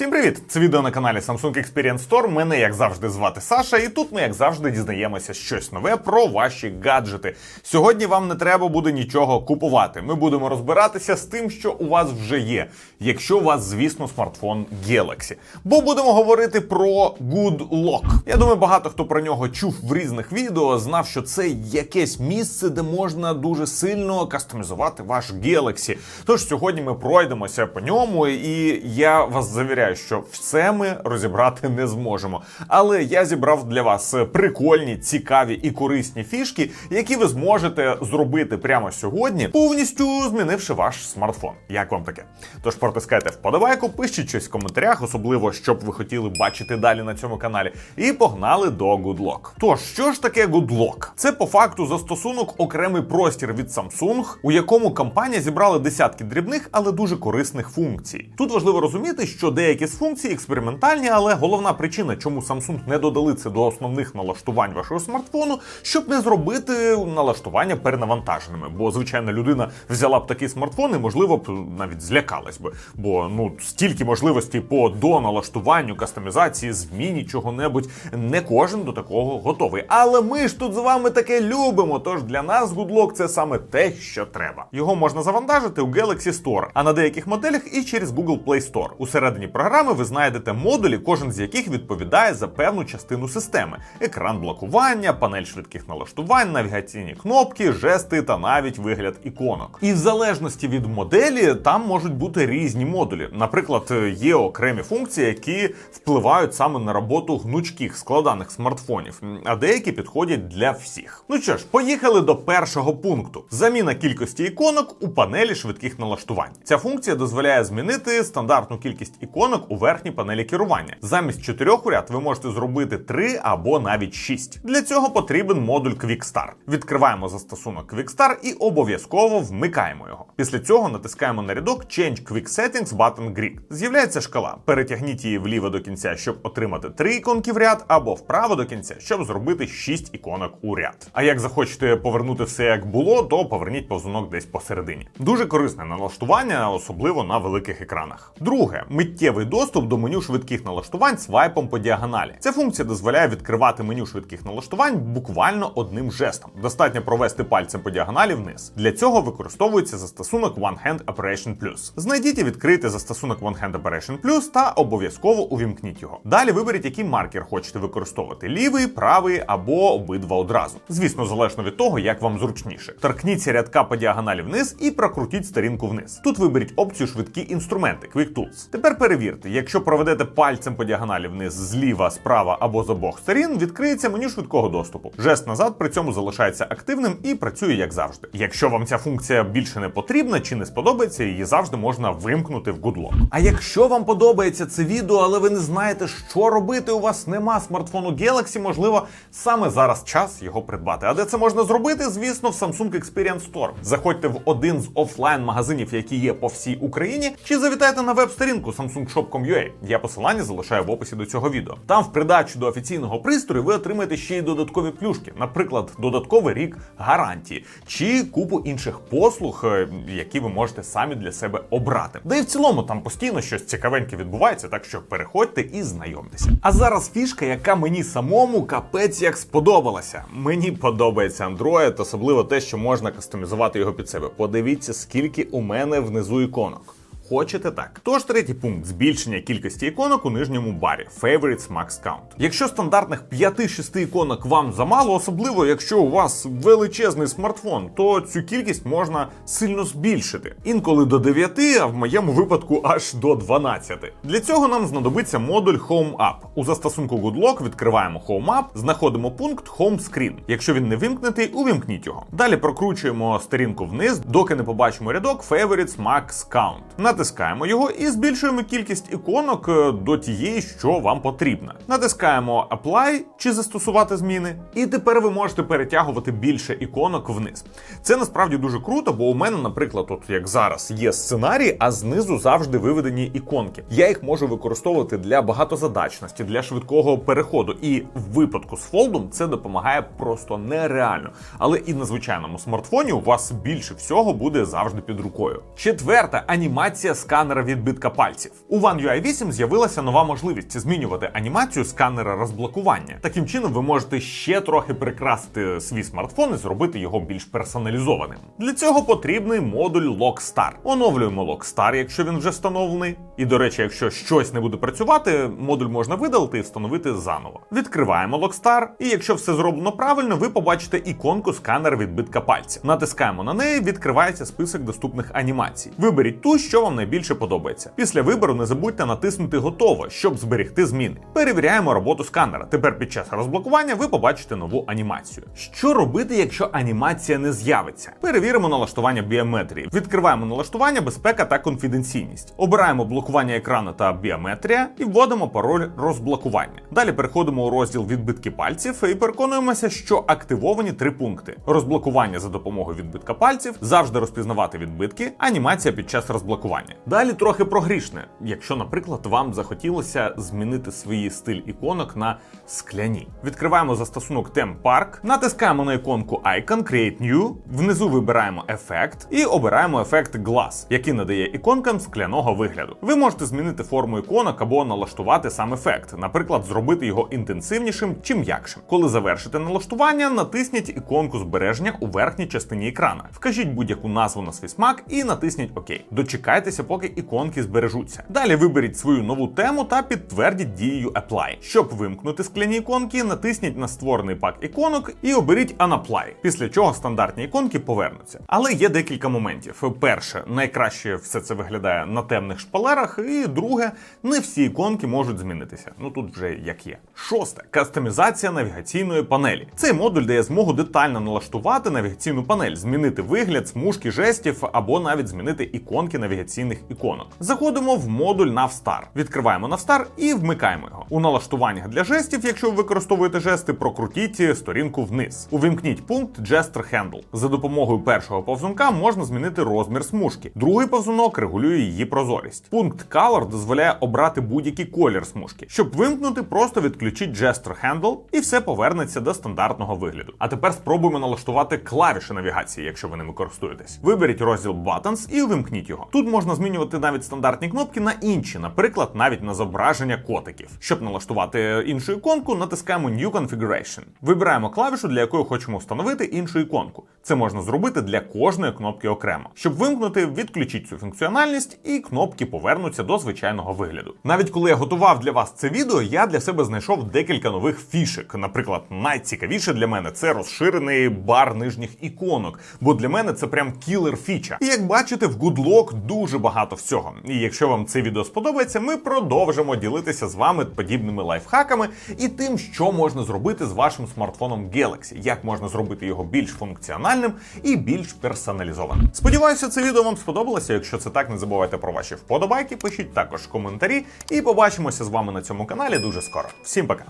Всім привіт! Це відео на каналі Samsung Experience Store. Мене, як завжди, звати Саша, і тут ми, як завжди, дізнаємося щось нове про ваші гаджети. Сьогодні вам не треба буде нічого купувати. Ми будемо розбиратися з тим, що у вас вже є, якщо у вас, звісно, смартфон Galaxy. Бо будемо говорити про Good Lock. Я думаю, багато хто про нього чув в різних відео, знав, що це якесь місце, де можна дуже сильно кастомізувати ваш Galaxy. Тож сьогодні ми пройдемося по ньому, і я вас завіряю, що все ми розібрати не зможемо. Але я зібрав для вас прикольні, цікаві і корисні фішки, які ви зможете зробити прямо сьогодні, повністю змінивши ваш смартфон. Як вам таке? Тож протискайте вподобайку, пишіть щось в коментарях, особливо що б ви хотіли бачити далі на цьому каналі. І погнали до GoodLock. Тож, що ж таке GoodLock? Це по факту застосунок окремий простір від Samsung, у якому компанія зібрала десятки дрібних, але дуже корисних функцій. Тут важливо розуміти, що деякі з функцій експериментальні, але головна причина, чому Samsung не додали це до основних налаштувань вашого смартфону, щоб не зробити налаштування перенавантаженими. Бо звичайно людина взяла б такий смартфон і, можливо, б навіть злякалась би. Бо ну стільки можливостей по доналаштуванню, кастомізації, зміні чого-небудь. Не кожен до такого готовий. Але ми ж тут з вами таке любимо. Тож для нас GoodLock це саме те, що треба. Його можна завантажити у Galaxy Store, а на деяких моделях і через Google Play Store. Усередині програми ви знайдете модулі, кожен з яких відповідає за певну частину системи: екран блокування, панель швидких налаштувань, навігаційні кнопки, жести та навіть вигляд іконок. І в залежності від моделі там можуть бути різні модулі. Наприклад, є окремі функції, які впливають саме на роботу гнучких складаних смартфонів, а деякі підходять для всіх. Ну що ж, поїхали до першого пункту: заміна кількості іконок у панелі швидких налаштувань. Ця функція дозволяє змінити стандартну кількість іконок у верхній панелі керування. Замість чотирьох у ряд ви можете зробити три або навіть шість. Для цього потрібен модуль Quick Start. Відкриваємо застосунок Quick Start і обов'язково вмикаємо його. Після цього натискаємо на рядок Change Quick Settings Button Grid. З'являється шкала. Перетягніть її вліво до кінця, щоб отримати три іконки в ряд, або вправо до кінця, щоб зробити шість іконок у ряд. А як захочете повернути все як було, то поверніть повзунок десь посередині. Дуже корисне налаштування, особливо на великих екранах. Друге миттєвий доступ до меню швидких налаштувань свайпом по діагоналі. Ця функція дозволяє відкривати меню швидких налаштувань буквально одним жестом. Достатньо провести пальцем по діагоналі вниз. Для цього використовується застосунок One Hand Operation Plus. Знайдіть і відкрийте застосунок One Hand Operation Plus та обов'язково увімкніть його. Далі виберіть, який маркер хочете використовувати: лівий, правий або обидва одразу. Звісно, залежно від того, як вам зручніше. Торкніться рядка по діагоналі вниз і прокрутіть сторінку вниз. Тут виберіть опцію швидкі інструменти Quick Tools. Тепер перевірте, якщо проведете пальцем по діагоналі вниз зліва, справа або з обох сторін, відкриється меню швидкого доступу. Жест назад при цьому залишається активним і працює як завжди. Якщо вам ця функція більше не потрібна чи не сподобається, її завжди можна вимкнути в GoodLock. А якщо вам подобається це відео, але ви не знаєте, що робити, у вас нема смартфону Galaxy, можливо, саме зараз час його придбати. А де це можна зробити? Звісно, в Samsung Experience Store. Заходьте в один з офлайн магазинів, які є по всій Україні, чи завітайте на веб-сторінку samsungshop.com.ua. Я посилання залишаю в описі до цього відео. Там в придачу до офіційного пристрою ви отримаєте ще й додаткові плюшки, наприклад, додатковий рік гарантії чи купу інших послуг, е, які ви можете самі для себе обрати. Да і в цілому там постійно щось цікавеньке відбувається, так що переходьте і знайомтеся. А зараз фішка, яка мені самому капець як сподобалася. Мені подобається Android, особливо те, що можна кастомізувати його під себе. Подивіться, скільки у мене внизу іконок. Хочете так. Тож третій пункт збільшення кількості іконок у нижньому барі Favorites Max Count. Якщо стандартних 5-6 іконок вам замало, особливо якщо у вас величезний смартфон, то цю кількість можна сильно збільшити. Інколи до 9, а в моєму випадку аж до 12. Для цього нам знадобиться модуль Home App. У застосунку GoodLock відкриваємо Home App, знаходимо пункт Home Screen. Якщо він не вимкнутий, увімкніть його. Далі прокручуємо сторінку вниз, доки не побачимо рядок Favorites Max Count. Натискаємо його і збільшуємо кількість іконок е, до тієї, що вам потрібна. Натискаємо Apply чи застосувати зміни, і тепер ви можете перетягувати більше іконок вниз. Це насправді дуже круто, бо у мене, наприклад, от як зараз є сценарій, а знизу завжди виведені іконки. Я їх можу використовувати для багатозадачності, для швидкого переходу. І в випадку з фолдом це допомагає просто нереально. Але і на звичайному смартфоні у вас більше всього буде завжди під рукою. Четверта анімація анімація сканера відбитка пальців. У One UI 8 з'явилася нова можливість змінювати анімацію сканера розблокування. Таким чином, ви можете ще трохи прикрасити свій смартфон і зробити його більш персоналізованим. Для цього потрібний модуль Lockstar. Оновлюємо Lockstar, якщо він вже встановлений. І до речі, якщо щось не буде працювати, модуль можна видалити і встановити заново. Відкриваємо Lockstar, і якщо все зроблено правильно, ви побачите іконку сканер відбитка пальця. Натискаємо на неї, відкривається список доступних анімацій. Виберіть ту, що вам найбільше подобається. Після вибору не забудьте натиснути Готово, щоб зберегти зміни. Перевіряємо роботу сканера. Тепер під час розблокування ви побачите нову анімацію. Що робити, якщо анімація не з'явиться? Перевіримо налаштування біометрії. Відкриваємо налаштування, безпека та конфіденційність. Обираємо блокування екрану та біометрія і вводимо пароль розблокування. Далі переходимо у розділ відбитки пальців і переконуємося, що активовані три пункти: розблокування за допомогою відбитка пальців, завжди розпізнавати відбитки, анімація під час розблокування. Далі трохи прогрішне, якщо, наприклад, вам захотілося змінити свій стиль іконок на скляні. Відкриваємо застосунок Theme Park, натискаємо на іконку Icon Create New, внизу вибираємо ефект і обираємо ефект Glass, який надає іконкам скляного вигляду. Ви можете змінити форму іконок або налаштувати сам ефект, наприклад, зробити його інтенсивнішим чи м'якшим. Коли завершите налаштування, натисніть іконку збереження у верхній частині екрана. Вкажіть будь-яку назву на свій смак і натисніть ОК. Дочекайтеся, поки іконки збережуться. Далі виберіть свою нову тему та підтвердіть дією Apply. Щоб вимкнути скляні іконки, натисніть на створений пак іконок і оберіть Unapply, після чого стандартні іконки повернуться. Але є декілька моментів. Перше, найкраще все це виглядає на темних шпалерах, і друге, не всі іконки можуть змінитися. Ну тут вже як є. Шосте кастомізація навігаційної панелі. Цей модуль дає змогу детально налаштувати навігаційну панель, змінити вигляд, смужки жестів або навіть змінити іконки навігаційних іконок. Заходимо в модуль Navstar, відкриваємо Navstar і вмикаємо його. У налаштуваннях для жестів, якщо ви використовуєте жести, прокрутіть сторінку вниз. Увімкніть пункт Gesture Handle. За допомогою першого повзунка можна змінити розмір смужки. Другий повзунок регулює її прозорість. Пункт Color дозволяє обрати будь-який колір смужки. Щоб вимкнути, просто відключіть Gesture Handle і все повернеться до стандартного вигляду. А тепер спробуємо налаштувати клавіші навігації, якщо ви ними користуєтесь. Виберіть розділ Buttons і увімкніть його. Тут можна змінювати навіть стандартні кнопки на інші, наприклад, навіть на зображення котиків. Щоб налаштувати іншу іконку, натискаємо New Configuration. Вибираємо клавішу, для якої хочемо встановити іншу іконку. Це можна зробити для кожної кнопки окремо. Щоб вимкнути, відключіть цю функціональність, і кнопки повернуться до звичайного вигляду. Навіть коли я готував для вас це відео, я для себе знайшов декілька нових фішек. Наприклад, найцікавіше для мене це розширений бар нижніх іконок, бо для мене це прям кілер фіча. І як бачите, в GoodLock дуже багато всього. І якщо вам це відео сподобається, ми продовжимо ділитися з вами подібними лайфхаками і тим, що можна зробити з вашим смартфоном Galaxy, як можна зробити його більш функціональним і більш персоналізованим. Сподіваюся, це відео вам сподобалося. Якщо це так, не забувайте про ваші вподобайки, пишіть також коментарі, і побачимося з вами на цьому каналі дуже скоро. Всім пока!